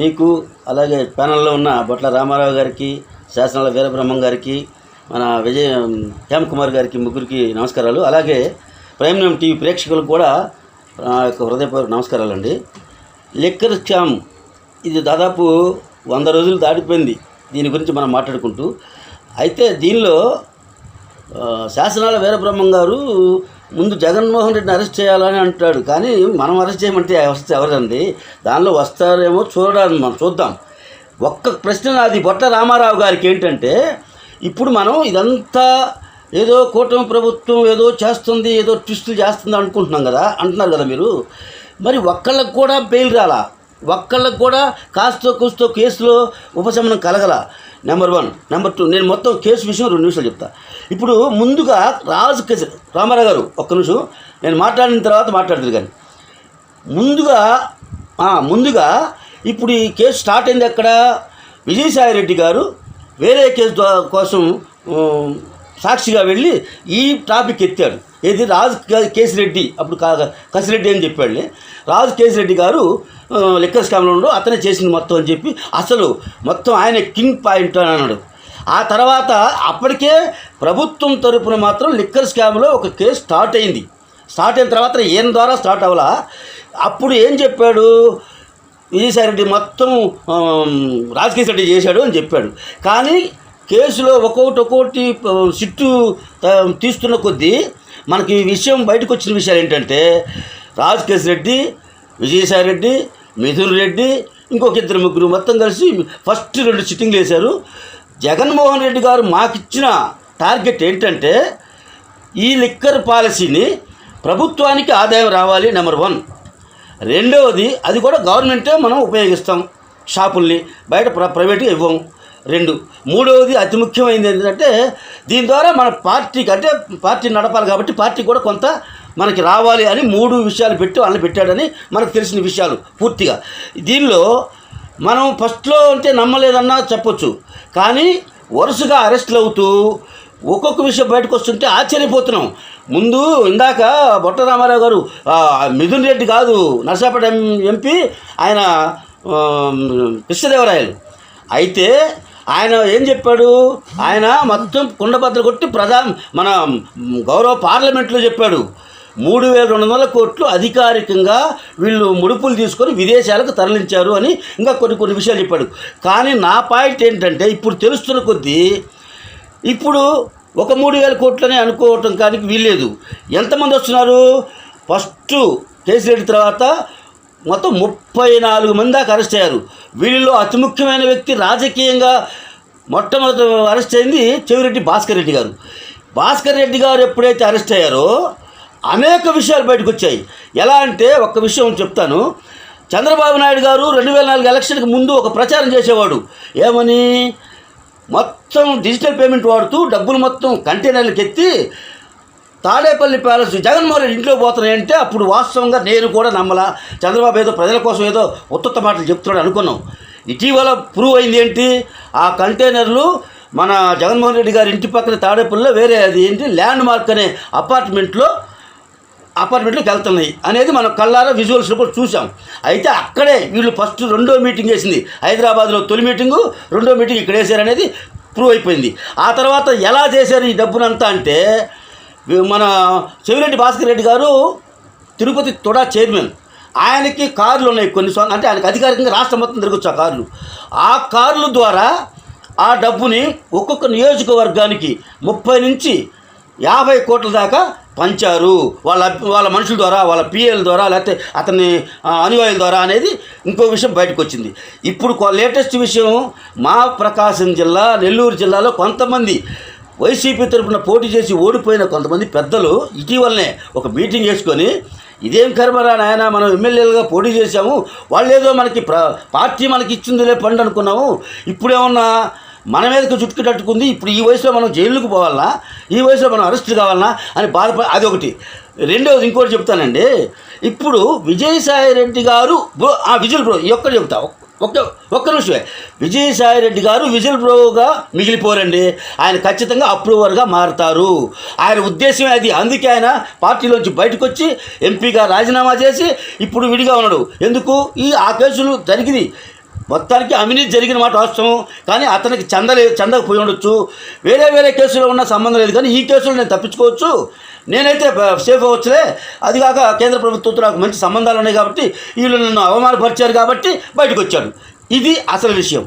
మీకు అలాగే ప్యానల్లో ఉన్న బొట్ల రామారావు గారికి శాసనాల వీరబ్రహ్మం గారికి మన విజయ హేమ్ కుమార్ గారికి ముగ్గురికి నమస్కారాలు. అలాగే ప్రైమ్ టీవీ ప్రేక్షకులకు కూడా నా యొక్క హృదయపూర్వక నమస్కారాలండి. లిక్కర్ స్కామ్ ఇది దాదాపు వంద రోజులు దాటిపోయింది దీని గురించి మనం మాట్లాడుకుంటూ. అయితే దీనిలో శాసనాల వీరబ్రహ్మం గారు ముందు జగన్మోహన్ రెడ్డిని అరెస్ట్ చేయాలని అంటాడు. కానీ మనం అరెస్ట్ చేయమంటే వస్తే ఎవరండి? దానిలో వస్తారేమో చూడాలి మనం చూద్దాం. ఒక్క ప్రశ్న నాది. బొట్ట రామారావు గారికి ఏంటంటే ఇప్పుడు మనం ఇదంతా ఏదో కూటమి ప్రభుత్వం ఏదో చేస్తుంది ఏదో ట్విస్టులు చేస్తుంది అనుకుంటున్నాం కదా? అంటున్నారు కదా మీరు? మరి ఒక్కళ్ళకు కూడా బెయిల్ రాలా? ఒక్కళ్ళకు కూడా కాస్తో కూస్తో కేసులో ఉపశమనం కలగల? నెంబర్ వన్ నెంబర్ టూ నేను మొత్తం కేసు విషయం రెండు నిమిషాలు చెప్తా. ఇప్పుడు ముందుగా రాజు కేసు రామారావు గారు ఒక్క నిమిషం. నేను మాట్లాడిన తర్వాత మాట్లాడుతుంది కానీ. ముందుగా ముందుగా ఇప్పుడు ఈ కేసు స్టార్ట్ అయింది ఎక్కడ? విజయసాయి రెడ్డి గారు వేరే కేసు కోసం సాక్షిగా వెళ్ళి ఈ టాపిక్ ఎత్తాడు. ఏది రాజు కేసిరెడ్డి అప్పుడు కసిరెడ్డి అని చెప్పాడు రాజు కేసిరెడ్డి గారు లెక్కర్ లిక్కర్ స్కామ్లో అతనే చేసింది మొత్తం అని చెప్పి అసలు మొత్తం ఆయన కింగ్ పాయింట్ అని అన్నాడు. ఆ తర్వాత అప్పటికే ప్రభుత్వం తరపున మాత్రం లిక్కర్ స్కామ్లో ఒక కేసు స్టార్ట్ అయింది. స్టార్ట్ అయిన తర్వాత ఏం ద్వారా స్టార్ట్ అవ్వాలా? అప్పుడు ఏం చెప్పాడు? విజయసాయి రెడ్డి మొత్తం రాజకీయ రెడ్డి చేశాడు అని చెప్పాడు. కానీ కేసులో ఒక్కొక్కటి ఒక్కొక్కటి సిట్టు తీస్తున్న కొద్దీ మనకి ఈ విషయం బయటకు వచ్చిన విషయాలు ఏంటంటే రాజకేశ్ రెడ్డి విజయసాయి రెడ్డి మిథున్ రెడ్డి ఇంకొక ఇద్దరు ముగ్గురు మొత్తం కలిసి ఫస్ట్ రెండు సిట్టింగ్లు వేశారు. జగన్మోహన్ రెడ్డి గారు మాకిచ్చిన టార్గెట్ ఏంటంటే ఈ లిక్కర్ పాలసీని ప్రభుత్వానికి ఆదాయం రావాలి నెంబర్ వన్. రెండవది అది కూడా గవర్నమెంటే మనం ఉపయోగిస్తాం షాపుల్ని బయట ప్ర ప్రైవేట్గా ఇవ్వము రెండు. మూడవది అతి ముఖ్యమైనది ఏంటంటే దీని ద్వారా మన పార్టీకి అంటే పార్టీ నడపాలి కాబట్టి పార్టీ కూడా కొంత మనకి రావాలి అని మూడు విషయాలు పెట్టి వాళ్ళని పెట్టాడని మనకు తెలిసిన విషయాలు పూర్తిగా. దీనిలో మనం ఫస్ట్లో అంటే నమ్మలేదన్నా చెప్పొచ్చు. కానీ వరుసగా అరెస్టులు అవుతూ ఒక్కొక్క విషయం బయటకు వస్తుంటే ఆశ్చర్యపోతున్నాం. ముందు ఇందాక బొట్ట రామారావు గారు మిథున్ రెడ్డి కాదు నర్సాపేట ఎంపీ ఆయన కృష్ణదేవరాయలు. అయితే ఆయన ఏం చెప్పాడు? ఆయన మొత్తం కుండబద్దలు కొట్టి ప్రధా మన గౌరవ పార్లమెంట్లో చెప్పాడు. మూడు వేల రెండు వందల కోట్లు అధికారికంగా వీళ్ళు ముడుపులు తీసుకొని విదేశాలకు తరలించారు అని ఇంకా కొన్ని కొన్ని విషయాలు చెప్పాడు. కానీ నా పాయింట్ ఏంటంటే ఇప్పుడు తెలుస్తున్న కొద్దీ ఇప్పుడు ఒక మూడు వేల కోట్లని అనుకోవటం కానీ వీల్లేదు. ఎంతమంది వస్తున్నారు? ఫస్ట్ కేసీరెడ్డి తర్వాత మొత్తం ముప్పై నాలుగు మంది దాకా అరెస్ట్ అయ్యారు. వీళ్ళలో అతి ముఖ్యమైన వ్యక్తి రాజకీయంగా మొట్టమొదటి అరెస్ట్ అయింది చెవిరెడ్డి భాస్కర్ రెడ్డి గారు. భాస్కర్ రెడ్డి గారు ఎప్పుడైతే అరెస్ట్ అయ్యారో అనేక విషయాలు బయటకు వచ్చాయి ఎలా అంటే ఒక్క విషయం చెప్తాను. చంద్రబాబు నాయుడు గారు రెండు వేల నాలుగు ఎలక్షన్కి ముందు ఒక ప్రచారం చేసేవాడు. ఏమని? మొత్తం డిజిటల్ పేమెంట్ వాడుతూ డబ్బులు మొత్తం కంటైనర్లకు ఎత్తి తాడేపల్లి ప్యాలెస్ జగన్మోహన్ రెడ్డి ఇంట్లో పోతున్నాయంటే అప్పుడు వాస్తవంగా నేను కూడా నమ్మలా. చంద్రబాబు ఏదో ప్రజల కోసం ఏదో ఉత్తత్త మాటలు చెప్తున్నాడు అనుకున్నాం. ఇటీవల ప్రూవ్ అయింది ఏంటి? ఆ కంటైనర్లు మన జగన్మోహన్ రెడ్డి గారి ఇంటి పక్కన తాడేపల్లిలో వేరే అది ఏంటి? ల్యాండ్ మార్క్ అనే అపార్ట్మెంట్లో అపార్ట్మెంట్లోకి వెళ్తున్నాయి అనేది మనం కళ్ళారా విజువల్స్లో కూడా చూసాం అయితే అక్కడే వీళ్ళు ఫస్ట్ రెండో మీటింగ్ వేసింది హైదరాబాద్లో తొలి మీటింగు రెండో మీటింగ్ ఇక్కడ వేసారనేది ప్రూవ్ అయిపోయింది. ఆ తర్వాత ఎలా చేశారు ఈ డబ్బునంతా అంటే మన చెవిరెడ్డి భాస్కర్ రెడ్డి గారు తిరుపతి తొడా చైర్మన్. ఆయనకి కార్లు ఉన్నాయి కొన్ని సొంత అంటే ఆయనకి అధికారికంగా రాష్ట్రం మొత్తం తిరగచ్చు ఆ కార్లు. ఆ కార్ల ద్వారా ఆ డబ్బుని ఒక్కొక్క నియోజకవర్గానికి ముప్పై నుంచి యాభై కోట్ల దాకా పంచారు. వాళ్ళ వాళ్ళ మనుషుల ద్వారా వాళ్ళ పిఎల్ ద్వారా లేకపోతే అతని అనుయాయుల ద్వారా అనేది ఇంకో విషయం బయటకు వచ్చింది ఇప్పుడు లేటెస్ట్ విషయం మా ప్రకాశం జిల్లా నెల్లూరు జిల్లాలో కొంతమంది వైసీపీ తరపున పోటీ చేసి ఓడిపోయిన కొంతమంది పెద్దలు ఇటీవలనే ఒక మీటింగ్ వేసుకొని ఇదేం కర్మరా నాయన మనం ఎమ్మెల్యేలుగా పోటీ చేశాము వాళ్ళు ఏదో మనకి పార్టీ మనకి ఇచ్చిందిలే పండు అనుకున్నాము ఇప్పుడేమన్నా మన మీదకి చుట్టుకు తట్టుకుంది ఇప్పుడు ఈ వయసులో మనం జైలుకు పోవాలనా ఈ వయసులో మనం అరెస్ట్ కావాలనా అని బాధపడి అది ఒకటి. రెండవది ఇంకోటి చెప్తానండి. ఇప్పుడు విజయసాయి రెడ్డి గారు బ్రో ఆ విజువల్ బ్రో ఈ ఒక్కటి చెప్తా ఒక్క ఒక్క నిమిషమే. విజయసాయి రెడ్డి గారు విజిల్ బ్రోగా మిగిలిపోరండి. ఆయన ఖచ్చితంగా అప్రూవర్గా మారతారు. ఆయన ఉద్దేశమే అది. అందుకే ఆయన పార్టీలోంచి బయటకు వచ్చి ఎంపీగా రాజీనామా చేసి ఇప్పుడు విడిగా ఉన్నాడు. ఎందుకు? ఈ ఆ కేసులు జరిగింది. మొత్తానికి అవినీతి జరిగిన మాట వాస్తవం కానీ అతనికి చందలే చందకపోయి ఉండొచ్చు. వేరే వేరే కేసులో ఉన్న సంబంధం లేదు. కానీ ఈ కేసులో నేను తప్పించుకోవచ్చు. నేనైతే సేఫ్ అవ్వచ్చులే. అది కాక కేంద్ర ప్రభుత్వంతో నాకు మంచి సంబంధాలు ఉన్నాయి కాబట్టి వీళ్ళు నన్ను అవమానపరిచారు కాబట్టి బయటకు వచ్చాడు ఇది అసలు విషయం.